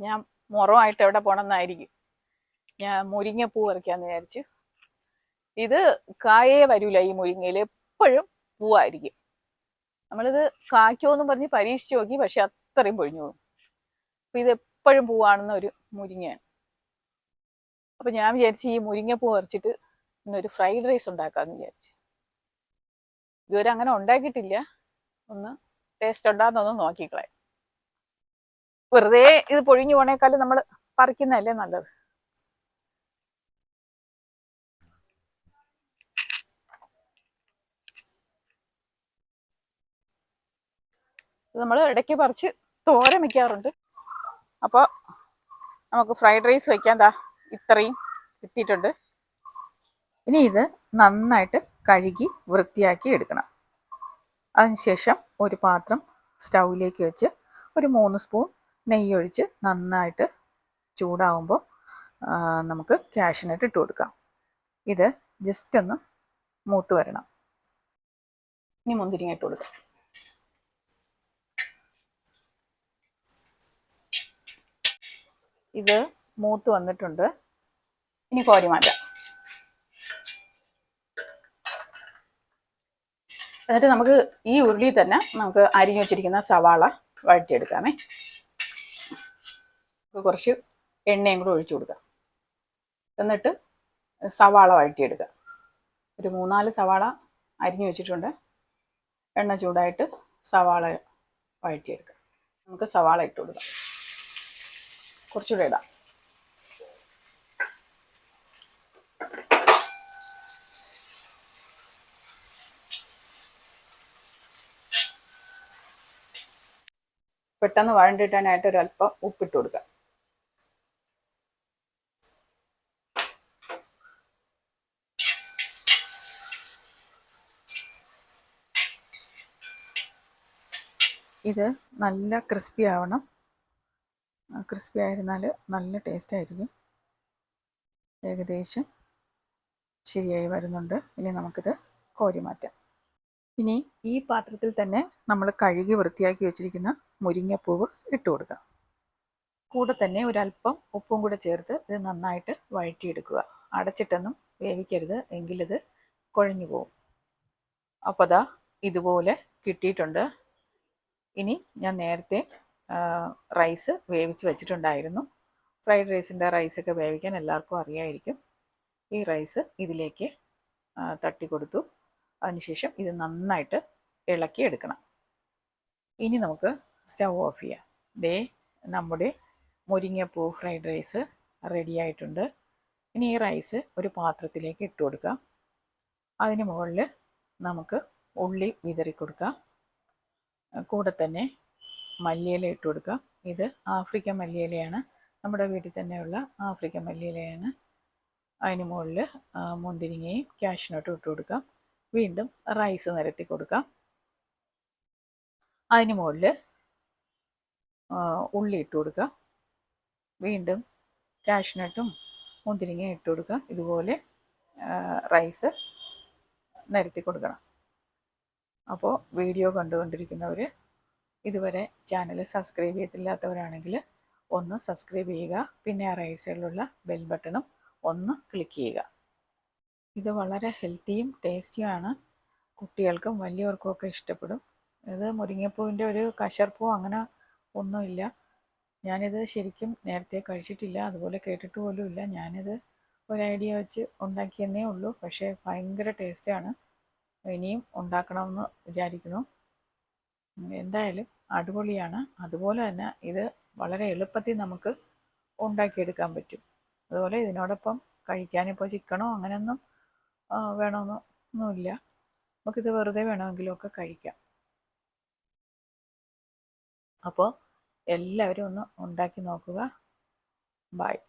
ഞാൻ മുറമായിട്ട് എവിടെ പോകണമെന്നായിരിക്കും ഞാൻ മുരിങ്ങപ്പൂ വരയ്ക്കാന്ന് വിചാരിച്ചു. ഇത് കായേ വരൂല ഈ മുരിങ്ങയിൽ എപ്പോഴും പൂവായിരിക്കും. നമ്മളിത് കായ്ക്കോന്നും പറഞ്ഞ് പരീക്ഷിച്ച് നോക്കി പക്ഷെ അത്രയും പൊഴിഞ്ഞു പോകും. അപ്പൊ ഇത് എപ്പോഴും പൂവാണെന്ന ഒരു മുരിങ്ങയാണ്. അപ്പൊ ഞാൻ വിചാരിച്ച് ഈ മുരിങ്ങപ്പൂ പറിച്ചിട്ട് ഇന്നൊരു ഫ്രൈഡ് റൈസ് ഉണ്ടാക്കാന്ന് വിചാരിച്ചു. ഇതുവരെ അങ്ങനെ ഉണ്ടാക്കിയിട്ടില്ല. ഒന്ന് ടേസ്റ്റ് ഉണ്ടാകുന്നൊന്ന് നോക്കിക്കളെ വെറുതെ ഇത് പൊഴിഞ്ഞു പോണേക്കാളും നമ്മൾ പറിക്കുന്നതല്ലേ നല്ലത്? നമ്മൾ ഇടയ്ക്ക് പറിച്ച് തോരൻ വയ്ക്കാറുണ്ട് അപ്പോൾ നമുക്ക് ഫ്രൈഡ് റൈസ് വെക്കാൻ ദാ ഇത്രയും കിട്ടിയിട്ടുണ്ട്. ഇനി ഇത് നന്നായിട്ട് കഴുകി വൃത്തിയാക്കി എടുക്കണം. അതിനുശേഷം ഒരു പാത്രം സ്റ്റൗവിലേക്ക് വെച്ച് ഒരു മൂന്ന് സ്പൂൺ നെയ്യൊഴിച്ച് നന്നായിട്ട് ചൂടാവുമ്പോൾ നമുക്ക് ക്യാഷിനായിട്ട് ഇട്ട് കൊടുക്കാം. ഇത് ജസ്റ്റ് ഒന്ന് മൂത്ത് വരണം. ഇനി മുന്തിരിങ്ങ ഇട്ട് കൊടുക്കാം. ഇത് മൂത്ത് വന്നിട്ടുണ്ട്. ഇനി കോരി മാറ്റാം. എന്നിട്ട് നമുക്ക് ഈ ഉരുളി തന്നെ നമുക്ക് അരിഞ്ഞു വെച്ചിരിക്കുന്ന സവാള വഴറ്റിയെടുക്കാമേ. കുറച്ച് എണ്ണയും കൂടെ ഒഴിച്ചു കൊടുക്കുക. എന്നിട്ട് സവാള വഴറ്റിയെടുക്കുക. ഒരു മൂന്നാൽ സവാള അരിഞ്ഞു വെച്ചിട്ടുണ്ട്. എണ്ണ ചൂടായിട്ട് സവാള വഴറ്റിയെടുക്കുക. നമുക്ക് സവാള ഇട്ട് കൊടുക്കാം. കുറച്ചുകൂടെ ഇടാം. പെട്ടെന്ന് വഴണ്ടിട്ടാനായിട്ട് ഒരല്പം ഉപ്പിട്ട് കൊടുക്കാം ഇത് നല്ല ക്രിസ്പി ആവണം. ക്രിസ്പി ആയിരുന്നാൽ നല്ല ടേസ്റ്റ് ആയിരിക്കും. ഏകദേശം ശരിയായി വരുന്നുണ്ട്. ഇനി നമുക്കിത് കോരി മാറ്റാം. ഇനി ഈ പാത്രത്തിൽ തന്നെ നമ്മൾ കഴുകി വൃത്തിയാക്കി വെച്ചിരിക്കുന്ന മുരിങ്ങപ്പൂവ് ഇട്ട് കൊടുക്കാം. കൂടെ തന്നെ ഒരല്പം ഉപ്പും കൂടെ ചേർത്ത് ഇത് നന്നായിട്ട് വഴറ്റിയെടുക്കുക. അടച്ചിട്ടൊന്നും വേവിക്കരുത്. എങ്കിലിത് കുഴഞ്ഞു പോവും. അപ്പോൾ ഇതുപോലെ കിട്ടിയിട്ടുണ്ട്. ഇനി ഞാൻ നേരത്തെ റൈസ് വേവിച്ച് വെച്ചിട്ടുണ്ടായിരുന്നു. ഫ്രൈഡ് റൈസിന്റെ റൈസൊക്കെ വേവിക്കാൻ എല്ലാവർക്കും അറിയായിരിക്കും. ഈ റൈസ് ഇതിലേക്ക് തട്ടി കൊടുത്തു. അതിനുശേഷം ഇത് നന്നായിട്ട് ഇളക്കി എടുക്കണം. ഇനി നമുക്ക് സ്റ്റവ് ഓഫ് ചെയ്യാം. ദേ നമ്മുടെ മുരിങ്ങപ്പൂ ഫ്രൈഡ് റൈസ് റെഡി ആയിട്ടുണ്ട്. ഇനി ഈ റൈസ് ഒരു പാത്രത്തിലേക്ക് ഇട്ട് കൊടുക്കാം. അതിന് മുകളിൽ നമുക്ക് ഉള്ളി വിതറി കൊടുക്കാം കൂടെ തന്നെ മല്ലിയില ഇട്ട് കൊടുക്കാം ഇത് ആഫ്രിക്കൻ മല്ലിയിലയാണ്. നമ്മുടെ വീട്ടിൽ തന്നെയുള്ള ആഫ്രിക്കൻ മല്ലിയിലയാണ്. അതിന് മുകളിൽ മുന്തിരിങ്ങയും ക്യാഷിനോട്ടും ഇട്ട് കൊടുക്കാം വീണ്ടും റൈസ് നിരത്തി കൊടുക്കാം അതിന് മുകളിൽ ഉള്ളി ഇട്ട് കൊടുക്കാം വീണ്ടും കാഷ്നട്ടും മുന്തിരിങ്ങയും ഇട്ട് കൊടുക്കുക. ഇതുപോലെ റൈസ് നിരത്തി കൊടുക്കണം. അപ്പോൾ വീഡിയോ കണ്ടുകൊണ്ടിരിക്കുന്നവർ ഇതുവരെ ചാനൽ സബ്സ്ക്രൈബ് ചെയ്തില്ലാത്തവരാണെങ്കിൽ ഒന്ന് സബ്സ്ക്രൈബ് ചെയ്യുക പിന്നെ ആ റൈറ്റ് സൈഡിലുള്ള ബെൽ ബട്ടണും ഒന്ന് ക്ലിക്ക് ചെയ്യുക. ഇത് വളരെ ഹെൽത്തിയും ടേസ്റ്റിയുമാണ് കുട്ടികൾക്കും വലിയവർക്കും ഒക്കെ ഇഷ്ടപ്പെടും. ഇത് മുരിങ്ങപ്പൂവിന്റെ ഒരു കശർപ്പൂ അങ്ങനെ ഒന്നുമില്ല ഞാനിത് ശരിക്കും നേരത്തെ കഴിച്ചിട്ടില്ല അതുപോലെ കേട്ടിട്ട് പോലും ഇല്ല. ഞാനിത് ഒരു ഐഡിയ വെച്ച് ഉണ്ടാക്കിയെന്നേ ഉള്ളൂ. പക്ഷേ ഭയങ്കര ടേസ്റ്റാണ് ഇനിയും ഉണ്ടാക്കണമെന്ന് വിചാരിക്കുന്നു. എന്തായാലും അടിപൊളിയാണ്. അതുപോലെ തന്നെ ഇത് വളരെ എളുപ്പത്തിൽ നമുക്ക് ഉണ്ടാക്കിയെടുക്കാൻ പറ്റും. അതുപോലെ ഇതിനോടൊപ്പം കഴിക്കാനിപ്പോൾ ചിക്കനോ അങ്ങനെയൊന്നും വേണമെന്നൊന്നുമില്ല നമുക്കിത് വെറുതെ വേണമെങ്കിലുമൊക്കെ കഴിക്കാം. അപ്പോൾ എല്ലാവരും ഒന്ന് ഉണ്ടാക്കി നോക്കുക. ബായ്